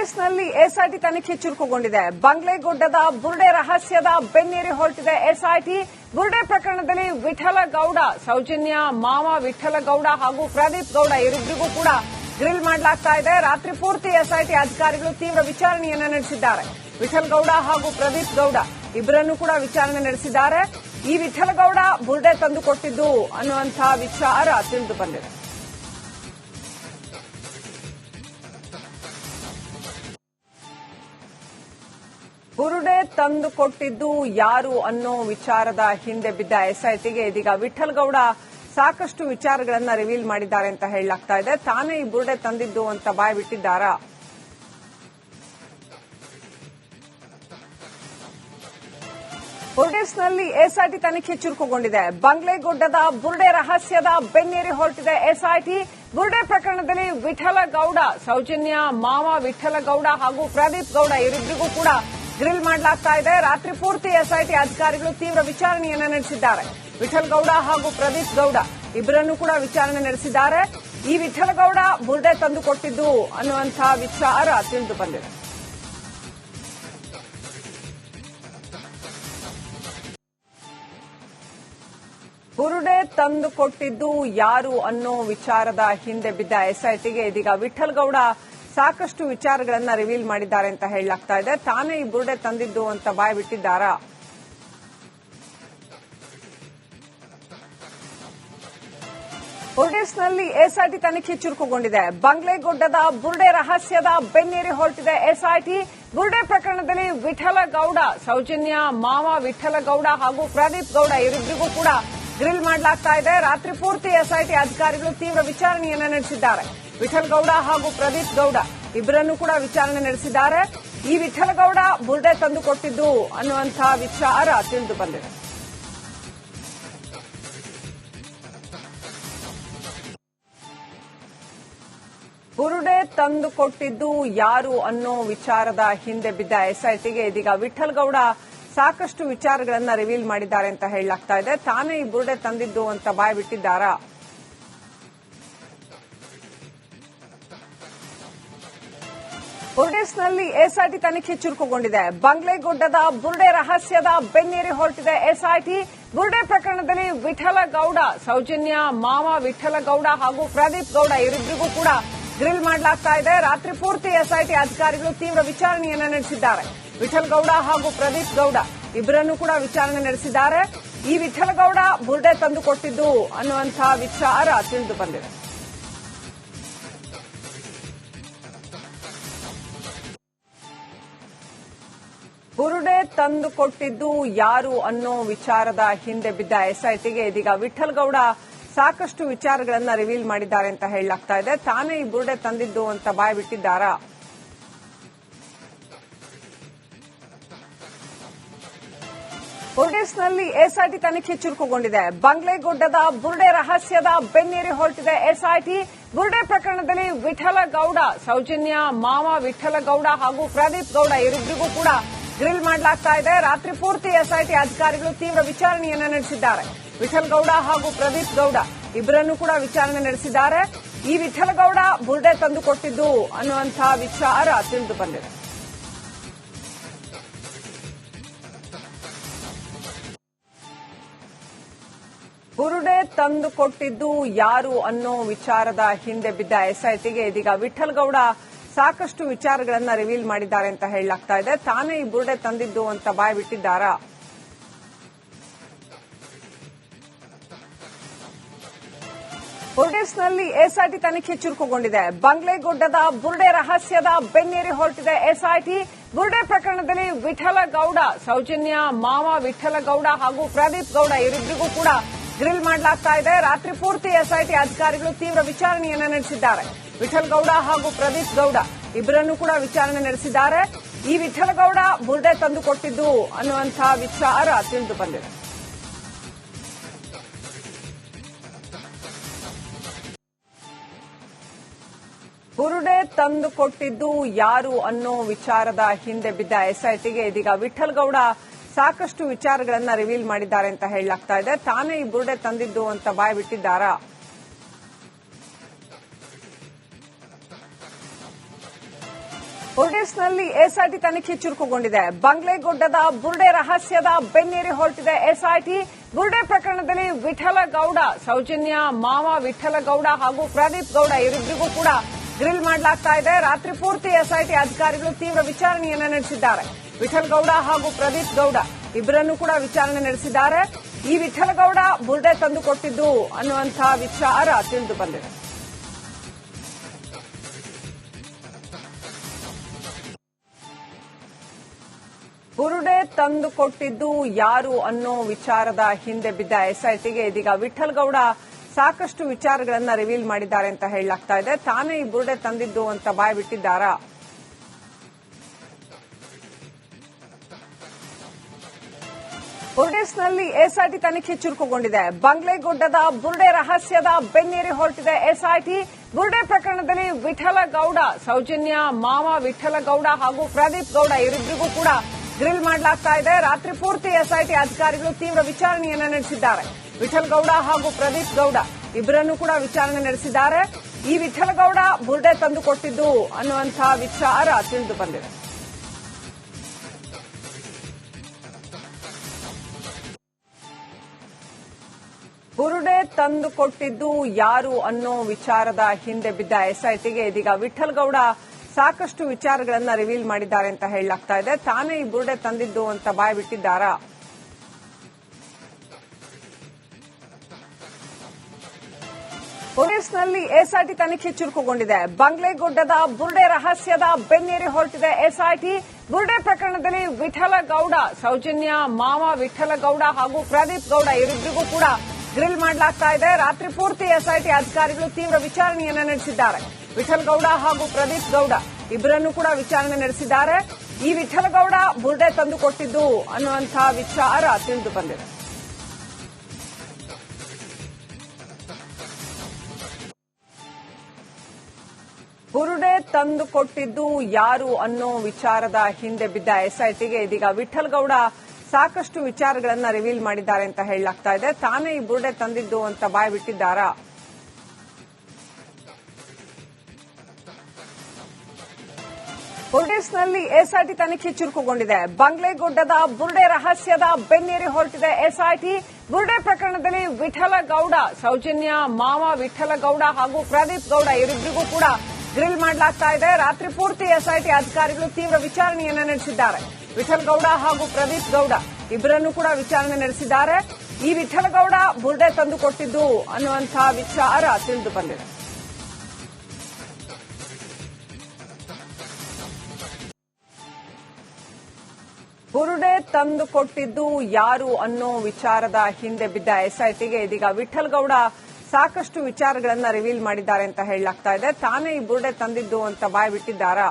ಬುರ್ಡೇಸ್ನಲ್ಲಿ SIT ತನಿಖೆ ಚುರುಕುಗೊಂಡಿದೆ. ಬಂಗ್ಲೆಗುಡ್ಡದ ಬುರ್ಡೆ ರಹಸ್ಯದ ಬೆನ್ನೇರಿ ಹೊರಟಿದೆ ಎಸ್ಐಟಿ. ಬುರ್ಡೆ ಪ್ರಕರಣದಲ್ಲಿ ವಿಠಲಗೌಡ, ಸೌಜನ್ಯ ಮಾವ ವಿಠಲಗೌಡ ಹಾಗೂ ಪ್ರದೀಪ್ ಗೌಡ ಇವರಿಬ್ಬರಿಗೂ ಕೂಡ ಗ್ರಿಲ್ ಮಾಡಲಾಗ್ತಾ ಇದೆ. ರಾತ್ರಿ ಪೂರ್ತಿ ಎಸ್ಐಟಿ ಅಧಿಕಾರಿಗಳು ತೀವ್ರ ವಿಚಾರಣೆಯನ್ನು ನಡೆಸಿದ್ದಾರೆ. ವಿಠಲಗೌಡ ಹಾಗೂ ಪ್ರದೀಪ್ ಗೌಡ ಇಬ್ಬರನ್ನು ಕೂಡ ವಿಚಾರಣೆ ನಡೆಸಿದ್ದಾರೆ. ಈ ವಿಠಲಗೌಡ ಬುರ್ಡೆ ತಂದು ಕೊಟ್ಟಿದ್ದು ಅನ್ನುವಂತಹ ವಿಚಾರ ತಿಳಿದು ಬಂದಿದೆ. ಬುರುಡೆ ತಂದು ಕೊಟ್ಟಿದ್ದು ಯಾರು ಅನ್ನೋ ವಿಚಾರದ ಹಿಂದೆ ಬಿದ್ದ ಎಸ್ಐಟಿಗೆ ಇದೀಗ ವಿಠಲ್ ಗೌಡ ಸಾಕಷ್ಟು ವಿಚಾರಗಳನ್ನ ರಿವೀಲ್ ಮಾಡಿದ್ದಾರೆ ಅಂತ ಹೇಳಲಾಗ್ತಾ ಇದೆ. ತಾನೇ ಈ ಬುರುಡೆ ತಂದಿದ್ದು ಅಂತ ಬಾಯ್ ಬಿಟ್ಟಿದ್ದಾರಾ? ಬುರ್ಡೇಸ್ನಲ್ಲಿ ಎಸ್ಐಟಿ ತನಿಖೆ ಚುರುಕುಗೊಂಡಿದೆ. ಬಂಗ್ಲೆಗುಡ್ಡದ ಬುರುಡೆ ರಹಸ್ಯದ ಬೆನ್ನೇರಿ ಹೊರಟಿದೆ ಎಸ್ಐಟಿ. ಬುರುಡೆ ಪ್ರಕರಣದಲ್ಲಿ ವಿಠಲಗೌಡ ಸೌಜನ್ಯ, ಮಾವ ವಿಠಲಗೌಡ ಹಾಗೂ ಪ್ರದೀಪ್ ಗೌಡ ಇವರಿಬ್ಬರಿಗೂ ಕೂಡ ಗ್ರಿಲ್ ಮಾಡಲಾಗ್ತಾ ಇದೆ. ರಾತ್ರಿ ಪೂರ್ತಿ ಎಸ್ಐಟಿ ಅಧಿಕಾರಿಗಳು ತೀವ್ರ ವಿಚಾರಣೆಯನ್ನ ನಡೆಸಿದ್ದಾರೆ. ವಿಠಲ್ ಗೌಡ ಹಾಗೂ ಪ್ರದೀಪ್ ಗೌಡ ಇಬ್ಬರನ್ನು ಕೂಡ ವಿಚಾರಣೆ ನಡೆಸಿದ್ದಾರೆ. ಈ ವಿಠಲ್ ಗೌಡ ಬುರ್ಡೆ ತಂದು ಕೊಟ್ಟಿದ್ದು ಅನ್ನುವಂತಹ ವಿಚಾರ ತಿಳಿದು ಬಂದಿದೆ. ಬುರುಡೆ ತಂದು ಕೊಟ್ಟಿದ್ದು ಯಾರು ಅನ್ನೋ ವಿಚಾರದ ಹಿಂದೆ ಬಿದ್ದ ಎಸ್ಐಟಿಗೆ ಇದೀಗ ವಿಠಲ್ ಗೌಡ ಸಾಕಷ್ಟು ವಿಚಾರಗಳನ್ನ ರಿವೀಲ್ ಮಾಡಿದ್ದಾರೆ ಅಂತ ಹೇಳಲಾಗ್ತಾ ಇದೆ. ತಾನೇ ಈ ಬುರುಡೆ ತಂದಿದ್ದು ಅಂತ ಬಾಯ್ ಬಿಟ್ಟಿದ್ದಾರಾ? ಬುರ್ಡೇಸ್ನಲ್ಲಿ ಎಸ್ಐಟಿ ತನಿಖೆ ಚುರುಕುಗೊಂಡಿದೆ. ಬಂಗ್ಲೆಗುಡ್ಡದ ಬುರ್ಡೆ ರಹಸ್ಯದ ಬೆನ್ನೇರಿ ಹೊರಟಿದೆ ಎಸ್ಐಟಿ. ಬುರ್ಡೆ ಪ್ರಕರಣದಲ್ಲಿ ವಿಠಲಗೌಡ, ಸೌಜನ್ಯ ಮಾವ ವಿಠಲಗೌಡ ಹಾಗೂ ಪ್ರದೀಪ್ ಗೌಡ ಇವರಿಬ್ಬರಿಗೂ ಕೂಡ ಗ್ರಿಲ್ ಮಾಡಲಾಗ್ತಾ ಇದೆ. ರಾತ್ರಿ ಪೂರ್ತಿ ಎಸ್ಐಟಿ ಅಧಿಕಾರಿಗಳು ತೀವ್ರ ವಿಚಾರಣೆಯನ್ನ ನಡೆಸಿದ್ದಾರೆ. ವಿಠಲ್ ಗೌಡ ಹಾಗೂ ಪ್ರದೀಪ್ ಗೌಡ ಇಬ್ಬರನ್ನು ಕೂಡ ವಿಚಾರಣೆ ನಡೆಸಿದ್ದಾರೆ. ಈ ವಿಠಲ್ ಗೌಡ ಬುರ್ಡೆ ತಂದು ಕೊಟ್ಟಿದ್ದು ಅನ್ನುವಂತಹ ವಿಚಾರ ತಿಳಿದು ಬಂದಿದೆ. ಬುರುಡೆ ತಂದು ಕೊಟ್ಟಿದ್ದು ಯಾರು ಅನ್ನೋ ವಿಚಾರದ ಹಿಂದೆ ಬಿದ್ದ ಎಸ್ಐಟಿಗೆ ಇದೀಗ ವಿಠಲ್ ಗೌಡ ಸಾಕಷ್ಟು ವಿಚಾರಗಳನ್ನ ರಿವೀಲ್ ಮಾಡಿದ್ದಾರೆ ಅಂತ ಹೇಳಲಾಗ್ತಾ ಇದೆ. ತಾನೇ ಈ ಬುರುಡೆ ತಂದಿದ್ದು ಅಂತ ಬಾಯ್ ಬಿಟ್ಟಿದ್ದಾರಾ? ಬುರ್ಡೇಸ್ನಲ್ಲಿ ಎಸ್ಐಟಿ ತನಿಖೆ ಚುರುಕುಗೊಂಡಿದೆ. ಬಂಗ್ಲೆಗುಡ್ಡದ ಬುರ್ಡೆ ರಹಸ್ಯದ ಬೆನ್ನೇರಿ ಹೊರಟಿದೆ ಎಸ್ಐಟಿ. ಬುರ್ಡೆ ಪ್ರಕರಣದಲ್ಲಿ ವಿಠಲಗೌಡ, ಸೌಜನ್ಯ ಮಾವ ವಿಠಲಗೌಡ ಹಾಗೂ ಪ್ರದೀಪ್ ಗೌಡ ಇವರಿಬ್ಬರಿಗೂ ಕೂಡ ಗ್ರಿಲ್ ಮಾಡಲಾಗ್ತಾ ಇದೆ. ರಾತ್ರಿ ಪೂರ್ತಿ ಎಸ್ಐಟಿ ಅಧಿಕಾರಿಗಳು ತೀವ್ರ ವಿಚಾರಣೆಯನ್ನ ನಡೆಸಿದ್ದಾರೆ. ವಿಠಲ್ ಗೌಡ ಹಾಗೂ ಪ್ರದೀಪ್ ಗೌಡ ಇಬ್ಬರನ್ನು ಕೂಡ ವಿಚಾರಣೆ ನಡೆಸಿದ್ದಾರೆ. ಈ ವಿಠಲ್ ಗೌಡ ಬುರ್ಡೆ ತಂದು ಕೊಟ್ಟಿದ್ದು ಅನ್ನುವಂತಹ ವಿಚಾರ ತಿಳಿದು ಬಂದಿದೆ. ಬುರುಡೆ ತಂದು ಕೊಟ್ಟಿದ್ದು ಯಾರು ಅನ್ನೋ ವಿಚಾರದ ಹಿಂದೆ ಬಿದ್ದ ಎಸ್ಐಟಿಗೆ ಇದೀಗ ವಿಠಲ್ ಗೌಡ ಸಾಕಷ್ಟು ವಿಚಾರಗಳನ್ನ ರಿವೀಲ್ ಮಾಡಿದ್ದಾರೆ ಅಂತ ಹೇಳಲಾಗ್ತಾ ಇದೆ. ತಾನೇ ಈ ಬುರುಡೆ ತಂದಿದ್ದು ಅಂತ ಬಾಯ್ ಬಿಟ್ಟಿದ್ದಾರಾ? ಬುರ್ಡೇಸ್ನಲ್ಲಿ ಎಸ್ಐಟಿ ತನಿಖೆ ಚುರುಕುಗೊಂಡಿದೆ. ಬಂಗ್ಲೆಗುಡ್ಡದ ಬುರ್ಡೆ ರಹಸ್ಯದ ಬೆನ್ನೇರಿ ಹೊರಟಿದೆ ಎಸ್ಐಟಿ ಬುರ್ಡೆ ಪ್ರಕರಣದಲ್ಲಿ ವಿಠಲಗೌಡ, ಸೌಜನ್ಯ ಮಾವ ವಿಠಲಗೌಡ ಹಾಗೂ ಪ್ರದೀಪ್ ಗೌಡ ಇವರಿಬ್ಬರಿಗೂ ಕೂಡ ಗ್ರಿಲ್ ಮಾಡಲಾಗ್ತಾ ಇದೆ. ರಾತ್ರಿ ಪೂರ್ತಿ ಎಸ್ಐಟಿ ಅಧಿಕಾರಿಗಳು ತೀವ್ರ ವಿಚಾರಣೆಯನ್ನ ನಡೆಸಿದ್ದಾರೆ. ವಿಠಲ್ ಗೌಡ ಹಾಗೂ ಪ್ರದೀಪ್ ಗೌಡ ಇಬ್ಬರನ್ನು ಕೂಡ ವಿಚಾರಣೆ ನಡೆಸಿದ್ದಾರೆ. ಈ ವಿಠಲಗೌಡ ಬುರ್ಡೆ ತಂದು ಕೊಟ್ಟಿದ್ದು ಅನ್ನುವಂತಹ ವಿಚಾರ ತಿಳಿದು ಬಂದಿದೆ. ಬುರುಡೆ ತಂದು ಕೊಟ್ಟಿದ್ದು ಯಾರು ಅನ್ನೋ ವಿಚಾರದ ಹಿಂದೆ ಬಿದ್ದ ಎಸ್ಐಟಿಗೆ ಇದೀಗ ವಿಠಲ್ ಗೌಡ ಸಾಕಷ್ಟು ವಿಚಾರಗಳನ್ನ ರಿವೀಲ್ ಮಾಡಿದ್ದಾರೆ ಅಂತ ಹೇಳಲಾಗ್ತಾ ಇದೆ. ತಾನೇ ಈ ಬುರುಡೆ ತಂದಿದ್ದು ಅಂತ ಬಾಯ್ ಬಿಟ್ಟಿದ್ದಾರಾ? ಬುರ್ಡೇಸ್ನಲ್ಲಿ ಎಸ್ಐಟಿ ತನಿಖೆ ಚುರುಕುಗೊಂಡಿದೆ. ಬಂಗ್ಲೆಗುಡ್ಡದ ಬುರ್ಡೆ ರಹಸ್ಯದ ಬೆನ್ನೇರಿ ಹೊರಟಿದೆ ಎಸ್ಐಟಿ ಬುರ್ಡೆ ಪ್ರಕರಣದಲ್ಲಿ ವಿಠಲಗೌಡ, ಸೌಜನ್ಯ ಮಾವ ವಿಠಲಗೌಡ ಹಾಗೂ ಪ್ರದೀಪ್ ಗೌಡ ಇವರಿಬ್ಬರಿಗೂ ಕೂಡ ಗ್ರಿಲ್ ಮಾಡಲಾಗ್ತಾ ಇದೆ. ರಾತ್ರಿ ಪೂರ್ತಿ ಎಸ್ಐಟಿ ಅಧಿಕಾರಿಗಳು ತೀವ್ರ ವಿಚಾರಣೆಯನ್ನ ನಡೆಸಿದ್ದಾರೆ. ವಿಠಲ್ ಗೌಡ ಹಾಗೂ ಪ್ರದೀಪ್ ಗೌಡ ಇಬ್ಬರನ್ನು ಕೂಡ ವಿಚಾರಣೆ ನಡೆಸಿದ್ದಾರೆ. ಈ ವಿಠಲ್ ಗೌಡ ಬುರ್ಡೆ ತಂದು ಕೊಟ್ಟಿದ್ದು ಅನ್ನುವಂತಹ ವಿಚಾರ ತಿಳಿದು ಬಂದಿದೆ. ಬುರುಡೆ ತಂದು ಕೊಟ್ಟಿದ್ದು ಯಾರು ಅನ್ನೋ ವಿಚಾರದ ಹಿಂದೆ ಬಿದ್ದ ಎಸ್ಐಟಿಗೆ ಇದೀಗ ವಿಠಲ್ ಗೌಡ ಸಾಕಷ್ಟು ವಿಚಾರಗಳನ್ನ ರಿವೀಲ್ ಮಾಡಿದ್ದಾರೆ ಅಂತ ಹೇಳಲಾಗ್ತಾ ಇದೆ. ತಾನೇ ಈ ಬುರುಡೆ ತಂದಿದ್ದು ಅಂತ ಬಾಯ್ ಬಿಟ್ಟಿದ್ದಾರಾ? ಬುರ್ಡೇಸ್ನಲ್ಲಿ ಎಸ್ಐಟಿ ತನಿಖೆ ಚುರುಕುಗೊಂಡಿದೆ. ಬಂಗ್ಲೆಗುಡ್ಡದ ಬುರ್ಡೆ ರಹಸ್ಯದ ಬೆನ್ನೇರಿ ಹೊರಟಿದೆ ಎಸ್ಐಟಿ. ಬುರ್ಡೆ ಪ್ರಕರಣದಲ್ಲಿ ವಿಠಲಗೌಡ, ಸೌಜನ್ಯ ಮಾವ ವಿಠಲಗೌಡ ಹಾಗೂ ಪ್ರದೀಪ್ ಗೌಡ ಇವರಿಬ್ಬರಿಗೂ ಕೂಡ ಗ್ರಿಲ್ ಮಾಡಲಾಗ್ತಾ ಇದೆ. ರಾತ್ರಿ ಪೂರ್ತಿ ಎಸ್ಐಟಿ ಅಧಿಕಾರಿಗಳು ತೀವ್ರ ವಿಚಾರಣೆಯನ್ನ ನಡೆಸಿದ್ದಾರೆ. ವಿಠಲ್ ಗೌಡ ಹಾಗೂ ಪ್ರದೀಪ್ ಗೌಡ ಇಬ್ಬರನ್ನು ಕೂಡ ವಿಚಾರಣೆ ನಡೆಸಿದ್ದಾರೆ. ಈ ವಿಠಲ್ ಗೌಡ ಬುರ್ಡೆ ತಂದು ಕೊಟ್ಟಿದ್ದು ಅನ್ನುವಂತಹ ವಿಚಾರ ತಿಳಿದು ಬಂದಿದೆ. ಬುರುಡೆ ತಂದು ಕೊಟ್ಟಿದ್ದು ಯಾರು ಅನ್ನೋ ವಿಚಾರದ ಹಿಂದೆ ಬಿದ್ದ ಎಸ್ಐಟಿಗೆ ಇದೀಗ ವಿಠಲ್ ಗೌಡ ಸಾಕಷ್ಟು ವಿಚಾರಗಳನ್ನ ರಿವೀಲ್ ಮಾಡಿದ್ದಾರೆ ಅಂತ ಹೇಳಲಾಗ್ತಾ ಇದೆ. ತಾನೇ ಈ ಬುರುಡೆ ತಂದಿದ್ದು ಅಂತ ಬಾಯ್ ಬಿಟ್ಟಿದ್ದಾರಾ? ಬುರ್ಡೇಸ್ನಲ್ಲಿ ಎಸ್ಐಟಿ ತನಿಖೆ ಚುರುಕುಗೊಂಡಿದೆ. ಬಂಗ್ಲೆಗುಡ್ಡದ ಬುರ್ಡೆ ರಹಸ್ಯದ ಬೆನ್ನೇರಿ ಹೊರಟಿದೆ ಎಸ್ಐಟಿ. ಬುರ್ಡೆ ಪ್ರಕರಣದಲ್ಲಿ ವಿಠಲಗೌಡ, ಸೌಜನ್ಯ ಮಾವ ವಿಠಲಗೌಡ ಹಾಗೂ ಪ್ರದೀಪ್ ಗೌಡ ಇವರಿಬ್ಬರಿಗೂ ಕೂಡ ಗ್ರಿಲ್ ಮಾಡಲಾಗ್ತಾ ಇದೆ. ರಾತ್ರಿ ಪೂರ್ತಿ ಎಸ್ಐಟಿ ಅಧಿಕಾರಿಗಳು ತೀವ್ರ ವಿಚಾರಣೆಯನ್ನ ನಡೆಸಿದ್ದಾರೆ. ವಿಠಲ್ ಗೌಡ ಹಾಗೂ ಪ್ರದೀಪ್ ಗೌಡ ಇಬ್ಬರನ್ನು ಕೂಡ ವಿಚಾರಣೆ ನಡೆಸಿದ್ದಾರೆ. ಈ ವಿಠಲ್ ಗೌಡ ಬುರ್ಡೆ ತಂದು ಕೊಟ್ಟಿದ್ದು ಅನ್ನುವಂತಹ ವಿಚಾರ ತಿಳಿದು ಬಂದಿದೆ. ಬುರುಡೆ ತಂದು ಕೊಟ್ಟಿದ್ದು ಯಾರು ಅನ್ನೋ ವಿಚಾರದ ಹಿಂದೆ ಬಿದ್ದ ಎಸ್ಐಟಿಗೆ ಇದೀಗ ವಿಠಲ್ ಸಾಕಷ್ಟು ವಿಚಾರಗಳನ್ನ ರಿವೀಲ್ ಮಾಡಿದ್ದಾರೆ ಅಂತ ಹೇಳಲಾಗ್ತಾ ಇದೆ. ತಾನೇ ಈ ಬುರುಡೆ ತಂದಿದ್ದು ಅಂತ ಬಾಯ್ ಬಿಟ್ಟಿದ್ದಾರಾ? ಪೊಲೀಸ್ನಲ್ಲಿ ಎಸ್ಐಟಿ ತನಿಖೆ ಚುರುಕುಗೊಂಡಿದೆ. ಬಂಗ್ಲೆಗುಡ್ಡದ ಬುರ್ಡೆ ರಹಸ್ಯದ ಬೆನ್ನೇರಿ ಹೊರಟಿದೆ ಎಸ್ಐಟಿ. ಬುರ್ಡೆ ಪ್ರಕರಣದಲ್ಲಿ ವಿಠಲಗೌಡ, ಸೌಜನ್ಯ, ಮಾವ ವಿಠಲಗೌಡ ಹಾಗೂ ಪ್ರದೀಪ್ ಗೌಡ ಇವರಿಬ್ಬರಿಗೂ ಕೂಡ ಗ್ರಿಲ್ ಮಾಡಲಾಗ್ತಾ ಇದೆ. ರಾತ್ರಿ ಪೂರ್ತಿ ಎಸ್ಐಟಿ ಅಧಿಕಾರಿಗಳು ತೀವ್ರ ವಿಚಾರಣೆಯನ್ನು ನಡೆಸಿದ್ದಾರೆ. ವಿಠಲ್ ಗೌಡ ಹಾಗೂ ಪ್ರದೀಪ್ ಗೌಡ ಇಬ್ಬರನ್ನು ಕೂಡ ವಿಚಾರಣೆ ನಡೆಸಿದ್ದಾರೆ. ಈ ವಿಠಲ್ ಗೌಡ ಬುರ್ಡೆ ತಂದು ಕೊಟ್ಟಿದ್ದು ಅನ್ನುವಂತಹ ವಿಚಾರ ತಿಳಿದು ಬಂದಿದೆ. ಬುರುಡೆ ತಂದು ಕೊಟ್ಟಿದ್ದು ಯಾರು ಅನ್ನೋ ವಿಚಾರದ ಹಿಂದೆ ಬಿದ್ದ ಎಸ್ಐಟಿಗೆ ಇದೀಗ ವಿಠಲ್ ಗೌಡ ಸಾಕಷ್ಟು ವಿಚಾರಗಳನ್ನ ರಿವೀಲ್ ಮಾಡಿದ್ದಾರೆ ಅಂತ ಹೇಳಲಾಗ್ತಾ ಇದೆ. ತಾನೇ ಈ ಬುರುಡೆ ತಂದಿದ್ದು ಅಂತ ಬಾಯ್ ಬಿಟ್ಟಿದ್ದಾರಾ ಬುರ್ಡೇಸ್ನಲ್ಲಿ ಎಸ್ಐಟಿ ತನಿಖೆ ಚುರುಕುಗೊಂಡಿದೆ. ಬಂಗ್ಲೆಗುಡ್ಡದ ಬುರ್ಡೆ ರಹಸ್ಯದ ಬೆನ್ನೇರಿ ಹೊರಟಿದೆ ಎಸ್ಐಟಿ. ಬುರ್ಡೆ ಪ್ರಕರಣದಲ್ಲಿ ವಿಠಲಗೌಡ, ಸೌಜನ್ಯ ಮಾವ ವಿಠಲಗೌಡ ಹಾಗೂ ಪ್ರದೀಪ್ ಗೌಡ ಇವರಿಬ್ಬರಿಗೂ ಕೂಡ ಗ್ರಿಲ್ ಮಾಡಲಾಗ್ತಾ ಇದೆ. ರಾತ್ರಿ ಪೂರ್ತಿ ಎಸ್ಐಟಿ ಅಧಿಕಾರಿಗಳು ತೀವ್ರ ವಿಚಾರಣೆಯನ್ನು ನಡೆಸಿದ್ದಾರೆ. ವಿಠಲಗೌಡ ಹಾಗೂ ಪ್ರದೀಪ್ ಗೌಡ ಇಬ್ಬರನ್ನು ಕೂಡ ವಿಚಾರಣೆ ನಡೆಸಿದ್ದಾರೆ. ಈ ವಿಠಲಗೌಡ ಬುರ್ಡೆ ತಂದು ಕೊಟ್ಟಿದ್ದು ಅನ್ನುವಂತಹ ವಿಚಾರ ತಿಳಿದು ಬಂದಿದೆ. ತಂದು ಕೊಟ್ಟಿದ್ದು ಯಾರು ಅನ್ನೋ ವಿಚಾರದ ಹಿಂದೆ ಬಿದ್ದ ಎಸ್ಐಟಿಗೆ ಇದೀಗ ವಿಠಲ್ ಗೌಡ ಸಾಕಷ್ಟು ವಿಚಾರಗಳನ್ನ ರಿವೀಲ್ ಮಾಡಿದ್ದಾರೆ ಅಂತ ಹೇಳಲಾಗ್ತಾ ಇದೆ. ತಾನೇ ಈ ಬುರುಡೆ ತಂದಿದ್ದು ಅಂತ ಬಾಯ್ ಬಿಟ್ಟಿದ್ದಾರಾ